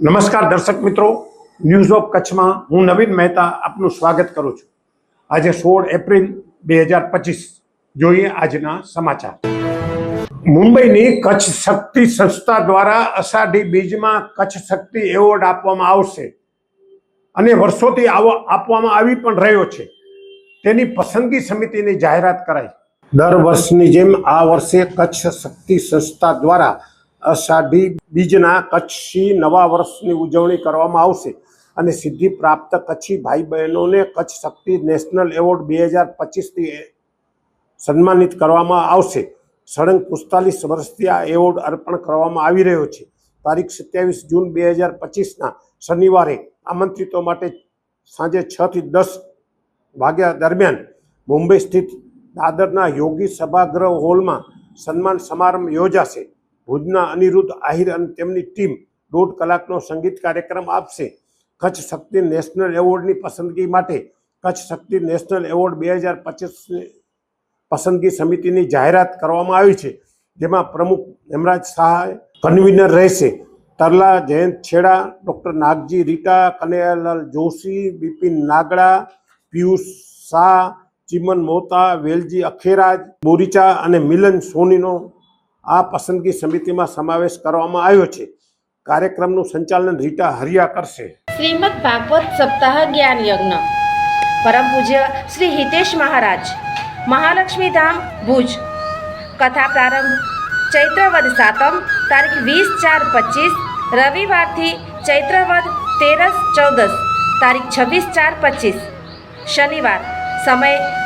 નમસ્કાર દર્શક મિત્રો. ન્યૂઝ ઓફ કચ્છમાં હું નવીન મહેતા આપનું સ્વાગત કરું છું. આજે સોળ એપ્રિલ બે હજાર પચીસ. જોઈએ આજના સમાચાર. મુંબઈની કચ્છ શક્તિ સંસ્થા દ્વારા અષાઢી બીજમાં કચ્છ શક્તિ એવોર્ડ આપવામાં આવશે. અને વર્ષોથી આવો આપવામાં આવી પણ રહ્યો છે. તેની પસંદગી સમિતિની જાહેરાત કરાઈ. દર વર્ષની જેમ આ વર્ષે કચ્છ શક્તિ સંસ્થા દ્વારા અષાઢી બીજના કચ્છી નવા વર્ષની ઉજવણી કરવામાં આવશે અને સિદ્ધિ પ્રાપ્ત કચ્છી ભાઈ બહેનોને કચ્છ શક્તિ નેશનલ એવોર્ડ બે હજાર પચીસથી સન્માનિત કરવામાં આવશે. સળંગ પિસ્તાલીસ વર્ષથી આ એવોર્ડ અર્પણ કરવામાં આવી રહ્યો છે. તારીખ સત્યાવીસ જૂન બે હજાર પચીસના શનિવારે આમંત્રિતો માટે સાંજે છથી દસ વાગ્યા દરમિયાન મુંબઈ સ્થિત દાદરના યોગી સભાગૃહ હોલમાં સન્માન સમારંભ યોજાશે. ભુજના અનિરુદ્ધ આહિર અને તેમની ટીમ દોઢ કલાકનો સંગીત કાર્યક્રમ આપશે. કચ્છ શક્તિ નેશનલ એવોર્ડની પસંદગી માટે કચ્છ શક્તિ નેશનલ એવોર્ડ બે હજાર પચીસની પસંદગી સમિતિની જાહેરાત કરવામાં આવી છે, જેમાં પ્રમુખ હેમરાજ શાહ કન્વીનર રહેશે. તરલા, જયંત છેડા, ડૉક્ટર નાગજી રીટા, કનૈયાલાલ જોશી, બિપિન નાગડા, પિયુષ શાહ, ચિમન મોતા વેલજી અખેરાજ, બોરીચા અને મિલન સોનીનો આ પસંદગી સમિતિમાં સમાવેશ કરવામાં આવ્યો છે. કાર્યક્રમનું સંચાલન રીટા હરિયા કરશે. શ્રીમદ ભાગવત સપ્તાહ જ્ઞાન યજ્ઞ. પરમ પૂજ્ય શ્રી હિતેશ મહારાજ. મહાલક્ષ્મી ધામ, ભુજ. કથા પ્રારંભ, ચૈત્રવદ સાતમ, તારીખ વીસ ચાર પચીસ, રવિવારથી ચૈત્રવદ તેરસ ચૌદસ, તારીખ છવ્વીસ ચાર પચીસ. શનિવાર, સમય